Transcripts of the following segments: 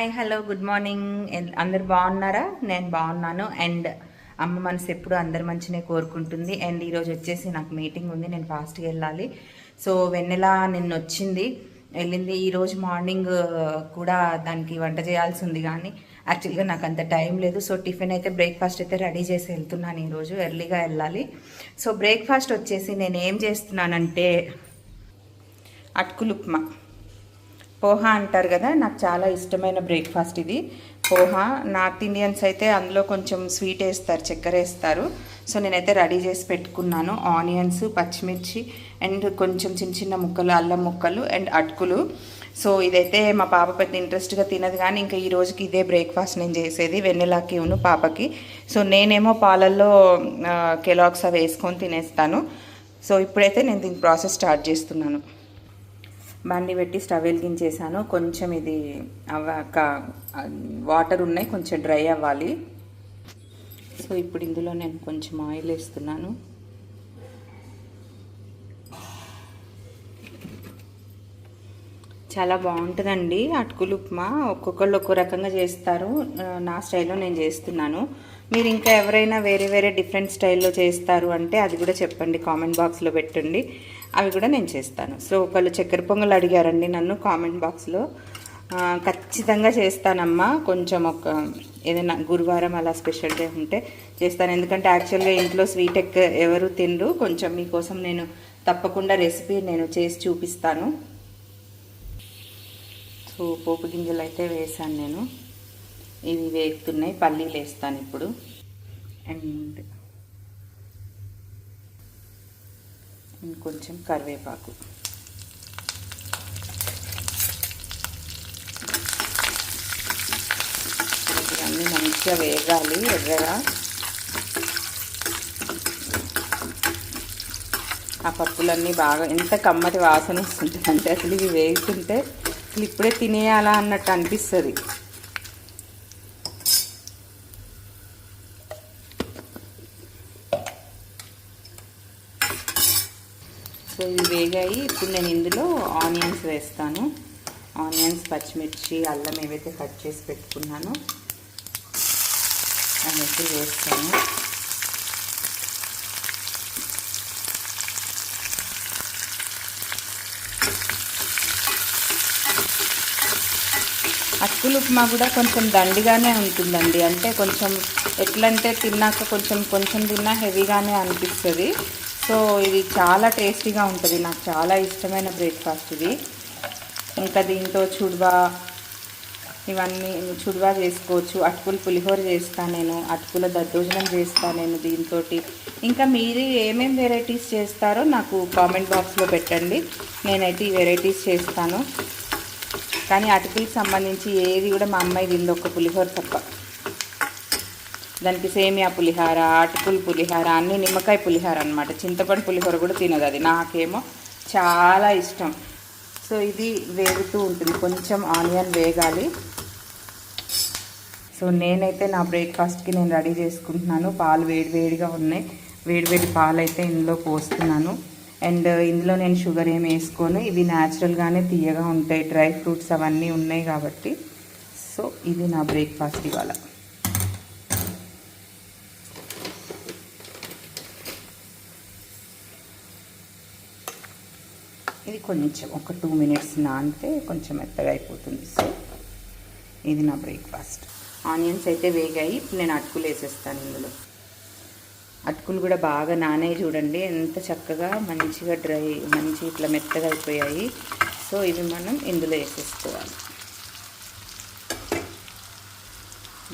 Hi hello good morning. అందరు బాగున్నారా? నేను బాగున్నాను. అండ్ అమ్మ మనసు ఎప్పుడు అందరి మంచినే కోరుకుంటుంది. అండ్ ఈరోజు వచ్చేసి నాకు మీటింగ్ ఉంది. నేను ఫాస్ట్గా వెళ్ళాలి. సో వెన్నెల నిన్న వచ్చింది వెళ్ళింది. ఈరోజు మార్నింగ్ కూడా దానికి వంట చేయాల్సి ఉంది కానీ యాక్చువల్గా నాకు అంత టైం లేదు. సో టిఫిన్ అయితే బ్రేక్ఫాస్ట్ అయితే రెడీ చేసి వెళ్తున్నాను ఈరోజు. ఎర్లీగా వెళ్ళాలి. సో బ్రేక్ఫాస్ట్ వచ్చేసి నేను ఏం చేస్తున్నానంటే అటుకులు ఉప్మా. పోహా అంటారు కదా నాకు చాలా ఇష్టమైన బ్రేక్ఫాస్ట్ ఇది. పోహా నార్త్ ఇండియన్స్ అయితే అందులో కొంచెం స్వీట్ వేస్తారు చక్కెర వేస్తారు. సో నేనైతే రెడీ చేసి పెట్టుకున్నాను. ఆనియన్స్ పచ్చిమిర్చి అండ్ కొంచెం చిన్న చిన్న ముక్కలు అల్లం ముక్కలు అండ్ అటుకులు. సో ఇదైతే మా పాప పెద్ద ఇంట్రెస్ట్గా తినదు కానీ ఇంకా ఈ రోజుకి ఇదే బ్రేక్ఫాస్ట్ నేను చేసేది వెన్నెలాకి ఉను పాపకి. సో నేనేమో పాలల్లో కెలాక్స్ అవి వేసుకొని తినేస్తాను. సో ఇప్పుడైతే నేను దీని ప్రాసెస్ స్టార్ట్ చేస్తున్నాను. బండి పెట్టి స్టవ్ వెలిగించేసాను కొంచెం ఇది అవ్వాక వాటర్ ఉన్నాయి కొంచెం డ్రై అవ్వాలి. సో ఇప్పుడు ఇందులో నేను కొంచెం ఆయిల్ వేస్తున్నాను. చాలా బాగుంటుందండి అటుకులు ఉప్మా. ఒక్కొక్కళ్ళు ఒక్కో రకంగా చేస్తారు. నా స్టైల్లో నేను చేస్తున్నాను. మీరు ఇంకా ఎవరైనా వేరే వేరే డిఫరెంట్ స్టైల్లో చేస్తారు అంటే అది కూడా చెప్పండి కామెంట్ బాక్స్లో పెట్టండి. అవి కూడా నేను చేస్తాను. సో ఒకళ్ళు చక్కెర పొంగల్ అడిగారండి నన్ను కామెంట్ బాక్స్లో. ఖచ్చితంగా చేస్తానమ్మా. కొంచెం ఒక ఏదైనా గురువారం అలా స్పెషల్ డే ఉంటే చేస్తాను. ఎందుకంటే యాక్చువల్గా ఇంట్లో స్వీట్ ఎక్క ఎవరు తినరు. కొంచెం మీకోసం నేను తప్పకుండా రెసిపీ నేను చేసి చూపిస్తాను. సో పోపు గింజలు అయితే వేసాను నేను. ఇవి వేగుతున్నాయి పల్లీలు వేస్తాను ఇప్పుడు. అండ్ ఇంకొంచెం కరివేపాకు. ఇవన్నీ మంచిగా వేగాలి ఎర్రగా. ఆ పప్పులన్నీ బాగా ఎంత కమ్మటి వాసన వస్తుంటుంది అంటే అసలు ఇవి వేగుతుంటే అసలు ఇప్పుడే తినేయాలా అన్నట్టు అనిపిస్తుంది. సో ఇవి వేగాయి. ఇప్పుడు నేను ఇందులో ఆనియన్స్ వేస్తాను. ఆనియన్స్ పచ్చిమిర్చి అల్లం ఏవైతే కట్ చేసి పెట్టుకున్నానో అనేసి వేస్తాను. అటుకులు ఉప్మా కూడా కొంచెం దండిగానే ఉంటుందండి. అంటే కొంచెం ఎట్లంటే తిన్నాక కొంచెం కొంచెం తిన్నా హెవీగానే అనిపిస్తుంది. సో ఇది చాలా టేస్టీగా ఉంటుంది. నాకు చాలా ఇష్టమైన బ్రేక్ఫాస్ట్ ఇది. ఇంకా దీంతో చుడువా ఇవన్నీ చుడువా చేసుకోవచ్చు. అటుకులు పులిహోర చేస్తాను నేను అటుకుల దద్దోజనం చేస్తాను నేను దీంతో ఇంకా మీరు ఏమేమి వెరైటీస్ చేస్తారో నాకు కామెంట్ బాక్స్లో పెట్టండి. నేనైతే ఈ వెరైటీస్ చేస్తాను. కానీ అటుకులకు సంబంధించి ఏది కూడా మా అమ్మాయి తింది ఒక పులిహోర తప్ప. దానికి సేమియా పులిహార అటుకుల పులిహార అన్ని నిమ్మకాయ పులిహార అనమాట చింతపండు పులిహోర కూడా తినదు అది. నాకేమో చాలా ఇష్టం. సో ఇది వేగుతూ ఉంటుంది. కొంచెం ఆనియన్ వేగాలి. సో నేనైతే నా బ్రేక్ఫాస్ట్కి నేను రెడీ చేసుకుంటున్నాను. పాలు వేడి వేడిగా ఉన్నాయి. వేడి వేడి పాలు అయితే ఇందులో పోస్తున్నాను. అండ్ ఇందులో నేను షుగర్ ఏమి వేసుకోను. ఇవి న్యాచురల్గానే తీయగా ఉంటాయి. డ్రై ఫ్రూట్స్ అవన్నీ ఉన్నాయి కాబట్టి. సో ఇది నా బ్రేక్ఫాస్ట్ ఇవాళ. కొంచెం ఒక టూ మినిట్స్ నానితే కొంచెం మెత్తగా అయిపోతుంది. సో ఇది నా బ్రేక్ఫాస్ట్ ఆనియన్స్ అయితే వేగాయి ఇప్పుడు నేను అటుకులు వేసేస్తాను ఇందులో. అటుకులు కూడా బాగా నానే చూడండి ఎంత చక్కగా మంచిగా డ్రై మంచి ఇట్లా మెత్తగా అయిపోయాయి. సో ఇవి మనం ఇందులో వేసేసుకోవాలి.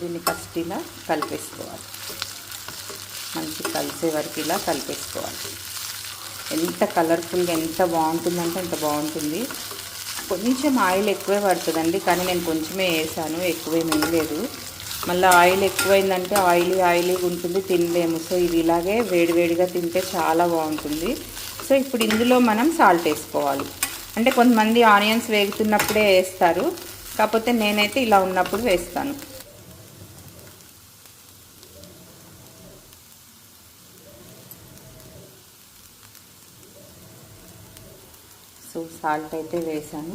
దీన్ని ఫస్ట్ ఇలా కలిపేసుకోవాలి. మంచి కలిసే వరకు ఇలా కలిపేసుకోవాలి. ఎంత కలర్ఫుల్గా ఎంత బాగుంటుందంటే అంత బాగుంటుంది. కొంచెం ఆయిల్ ఎక్కువే పడుతుందండి కానీ నేను కొంచెమే వేసాను ఎక్కువేమీ లేదు. మళ్ళీ ఆయిల్ ఎక్కువైందంటే ఆయిలీ ఆయిలీగా ఉంటుంది తినలేము. సో ఇది ఇలాగే వేడివేడిగా తింటే చాలా బాగుంటుంది. సో ఇప్పుడు ఇందులో మనం సాల్ట్ వేసుకోవాలి. అంటే కొంతమంది ఆనియన్స్ వేగుతున్నప్పుడే వేస్తారు కాకపోతే నేనైతే ఇలా ఉన్నప్పుడు వేస్తాను సో సాల్ట్ అయితే వేసాను.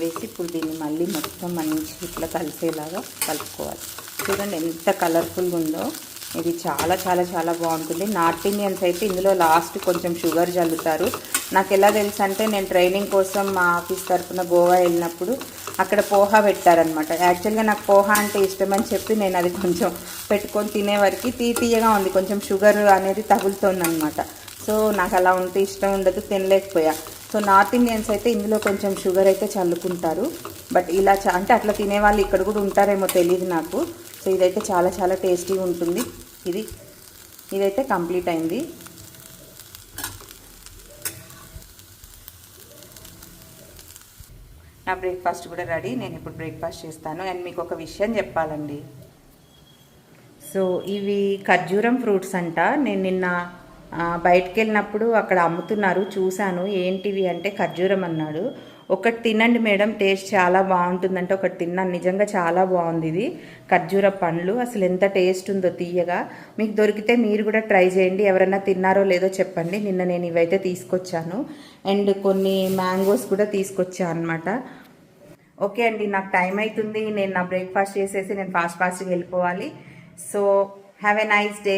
వేసి ఇప్పుడు దీన్ని మళ్ళీ మొత్తం మంచి ఇట్లా కలిసేలాగా కలుపుకోవాలి. చూడండి ఎంత కలర్ఫుల్గా ఉందో. ఇది చాలా చాలా చాలా బాగుంటుంది. నార్త్ ఇండియన్స్ అయితే ఇందులో లాస్ట్ కొంచెం షుగర్ చల్లుతారు నాకు ఎలా తెలుసు అంటే నేను ట్రైనింగ్ కోసం మా ఆఫీస్ తరఫున గోవా వెళ్ళినప్పుడు అక్కడ పోహా పెట్టారనమాట యాక్చువల్గా నాకు పోహా అంటే ఇష్టమని చెప్పి నేను అది కొంచెం పెట్టుకొని తినేవరకు తీ తీయగా ఉంది. కొంచెం షుగర్ అనేది తగులుతుంది అనమాట సో నాకు అలా ఉంటే ఇష్టం ఉండదు తినలేకపోయా. సో నార్త్ ఇండియన్స్ అయితే ఇందులో కొంచెం షుగర్ అయితే చల్లుకుంటారు. బట్ ఇలా చ- అంటే అట్లా తినేవాళ్ళు ఇక్కడ కూడా ఉంటారేమో తెలియదు నాకు. సో ఇదైతే చాలా చాలా టేస్టీగా ఉంటుంది. ఇది ఇదైతే కంప్లీట్ అయింది. నా బ్రేక్ఫాస్ట్ కూడా రెడీ. నేను ఇప్పుడు బ్రేక్ఫాస్ట్ చేస్తాను. అండ్ మీకు ఒక విషయం చెప్పాలండి. సో ఇవి ఖర్జూరం ఫ్రూట్స్ అంట. నేను నిన్న బయటికి వెళ్ళినప్పుడు అక్కడ అమ్ముతున్నారు చూశాను. ఏంటివి అంటే ఖర్జూరం అన్నాడు. ఒకటి తినండి మేడం టేస్ట్ చాలా బాగుంటుందంటే ఒకటి తిన్నాను. నిజంగా చాలా బాగుంది ఇది. ఖర్జూర పండ్లు అసలు ఎంత టేస్ట్ ఉందో తీయగా. మీకు దొరికితే మీరు కూడా ట్రై చేయండి. ఎవరైనా తిన్నారో లేదో చెప్పండి. నిన్న నేను ఇవైతే తీసుకొచ్చాను. అండ్ కొన్ని మ్యాంగోస్ కూడా తీసుకొచ్చాను అనమాట ఓకే అండి నాకు టైం అవుతుంది నేను నా బ్రేక్ఫాస్ట్ చేసేసి నేను ఫాస్ట్ ఫాస్ట్గా వెళ్ళిపోవాలి. So have a nice day.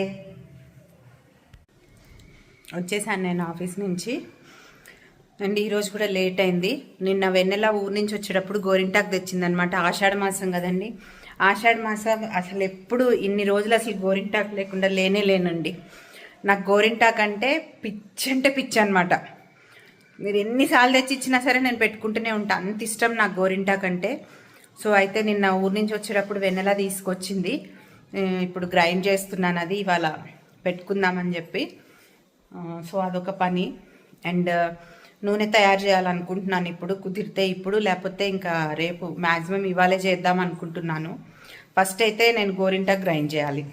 వచ్చేసాను నేను ఆఫీస్ నుంచి. అండ్ ఈరోజు కూడా లేట్ అయింది. నిన్న వెన్నెల ఊరు నుంచి వచ్చేటప్పుడు గోరింటాకు తెచ్చిందనమాట ఆషాఢ మాసం కదండి. ఆషాఢ మాసం అసలు ఎప్పుడు ఇన్ని రోజులు అసలు గోరింటాకు లేకుండా లేనే లేనండి. నాకు గోరింటాకు అంటే పిచ్చి అంటే పిచ్చి అనమాట మీరు ఎన్నిసార్లు తెచ్చి ఇచ్చినా సరే నేను పెట్టుకుంటూనే ఉంటాను అంత ఇష్టం నాకు గోరింటాకు అంటే. సో అయితే నిన్న ఊరి నుంచి వచ్చేటప్పుడు వెన్నెల తీసుకొచ్చింది. ఇప్పుడు గ్రైండ్ చేస్తున్నాను అది ఇవాళ పెట్టుకుందామని చెప్పి. సో అదొక పని. అండ్ నూనె తయారు చేయాలనుకుంటున్నాను ఇప్పుడు. కుదిరితే ఇప్పుడు లేకపోతే ఇంకా రేపు మ్యాక్సిమం ఇవాళే చేద్దాం అనుకుంటున్నాను. ఫస్ట్ అయితే నేను గోరింటాకు గ్రైండ్ చేయాలి.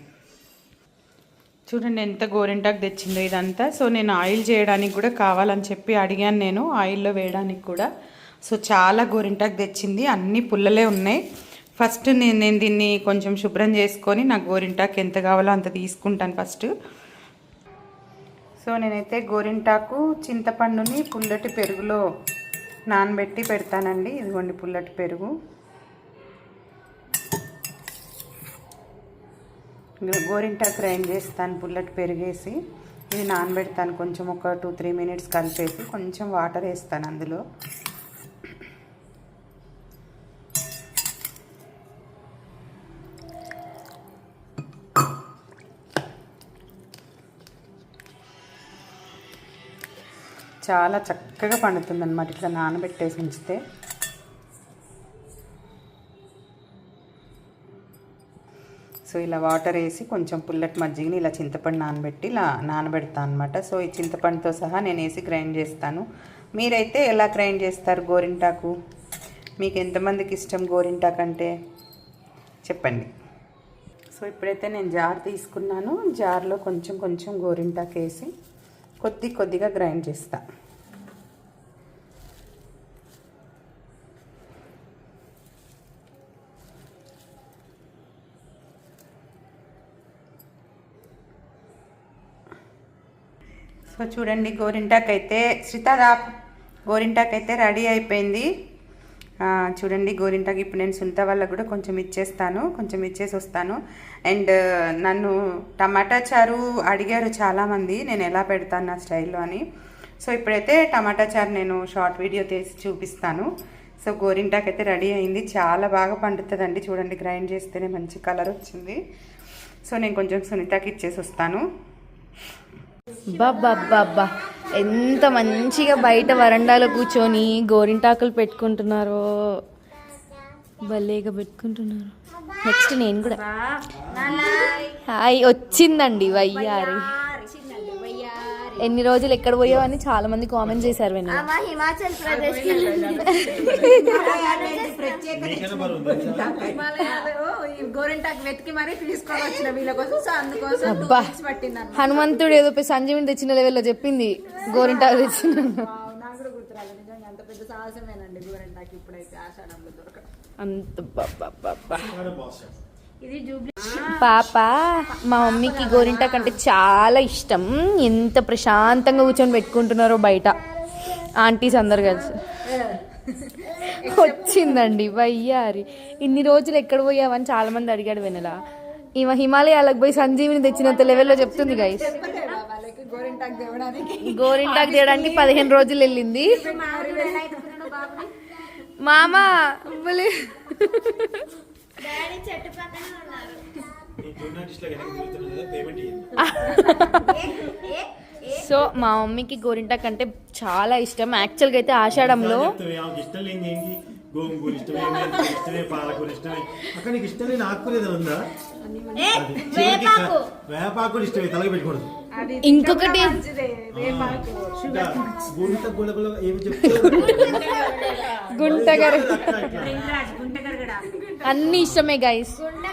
చూడండి ఎంత గోరింటాకు తెచ్చిందో ఇదంతా. సో నేను ఆయిల్ చేయడానికి కూడా కావాలని చెప్పి అడిగాను నేను ఆయిల్లో వేయడానికి కూడా. సో చాలా గోరింటాకు తెచ్చింది. అన్ని పుల్లలే ఉన్నాయి. ఫస్ట్ నేను నేను దీన్ని కొంచెం శుభ్రం చేసుకొని నాకు గోరింటాకు ఎంత కావాలో అంత తీసుకుంటాను ఫస్ట్. సో నేనైతే గోరింటాకు చింతపండుని పుల్లటి పెరుగులో నానబెట్టి పెడతానండి. ఇదిగోండి పుల్లటి పెరుగు. గోరింటాకు గ్రైండ్ చేస్తాను పుల్లటి పెరిగేసి. ఇది నానబెడతాను కొంచెం ఒక టూ త్రీ మినిట్స్ కలిపేసి కొంచెం వాటర్ వేస్తాను అందులో. చాలా చక్కగా పండుతుంది అనమాట ఇట్లా నానబెట్టేసి ఉంచితే. సో ఇలా వాటర్ వేసి కొంచెం పుల్లటి మజ్జిగని ఇలా చింతపండు నానబెట్టి ఇలా నానబెడతాను అనమాట సో ఈ చింతపండుతో సహా నేను వేసి గ్రైండ్ చేస్తాను. మీరైతే ఎలా గ్రైండ్ చేస్తారు గోరింటాకు? మీకు ఎంతమందికి ఇష్టం గోరింటాకు అంటే? చెప్పండి. సో ఇప్పుడైతే నేను జార్ తీసుకున్నాను. జార్లో కొంచెం కొంచెం గోరింటాకు వేసి కొద్ది కొద్దిగా గ్రైండ్ చేస్తాను సో చూడండి గోరింటాకు అయితే శ్రీతాదా గోరింటాకు అయితే రెడీ అయిపోయింది. చూడండి గోరింటాకు ఇప్పుడు నేను సుంత వాళ్ళకు కూడా కొంచెం ఇచ్చేస్తాను కొంచెం ఇచ్చేసి వస్తాను. అండ్ నన్ను టమాటా చారు అడిగారు చాలామంది నేను ఎలా పెడతాను నా స్టైల్లో అని. సో ఇప్పుడైతే టమాటా చారు నేను షార్ట్ వీడియో తీసి చూపిస్తాను. సో గోరింటాకు అయితే రెడీ అయింది. చాలా బాగా పండుతుందండి. చూడండి గ్రైండ్ చేస్తేనే మంచి కలర్ వచ్చింది. సో నేను కొంచెం సునీతకి ఇచ్చేసి వస్తాను. బాబ్బా ఎంత మంచిగా బయట వరండాలో కూర్చొని గోరింటాకులు పెట్టుకుంటున్నారో. భలేగా పెట్టుకుంటున్నారు. నెక్స్ట్ నేను కూడా. హాయ్ వచ్చిందండి వయ్యారి. ఎన్ని రోజులు ఎక్కడ పోయావని చాలా మంది కామెంట్ చేశారు వెన్న హిమాచల్ ప్రదేశ్. కి గోరింటాకు వెతికి మరీ తీసుకొని వచ్చిన వీళ్ళ కోసం సో అందుకోసం పట్టింది హనుమంతుడు ఏదో సంజీవిని తెచ్చిన లెవెల్లో చెప్పింది గోరింటాకు తెచ్చిన. అంత పెద్ద సాహసమేనండి గోరింటాకు ఇప్పుడైతే ఆషాఢంలో దొరకడం. అంత బాబా పాప మా మమ్మీకి గోరింటాకు అంటే చాలా ఇష్టం. ఎంత ప్రశాంతంగా కూర్చొని పెట్టుకుంటున్నారో బయట. ఆంటీస్ అందరు కలిసి. వచ్చిందండి వయ్యారి. ఇన్ని రోజులు ఎక్కడ పోయావని చాలా మంది అడిగాడు వెనలా ఈమె హిమాలయాలకు పోయి సంజీవిని తెచ్చినంత లెవెల్లో చెప్తుంది గైస్ గోరింటాకు తీయడానికి పదిహేను రోజులు వెళ్ళింది. మామ. డాడీ చెట్టు పక్కన ఉన్నారు. సో మా మమ్మీకి గోరింటాకు అంటే చాలా ఇష్టం. యాక్చువల్గా అయితే ఆషాఢంలో గోంగూర ఇష్టమే ఇష్టమే పాలకూర ఇష్టమే. అక్కడ నీకు ఉందా? ఇష్టమే తలకి ఇంకొకటి గుంట ఏమి చెప్తారు గుంటగర. అట్లా. అన్ని ఇష్టమే గైస్ గుండె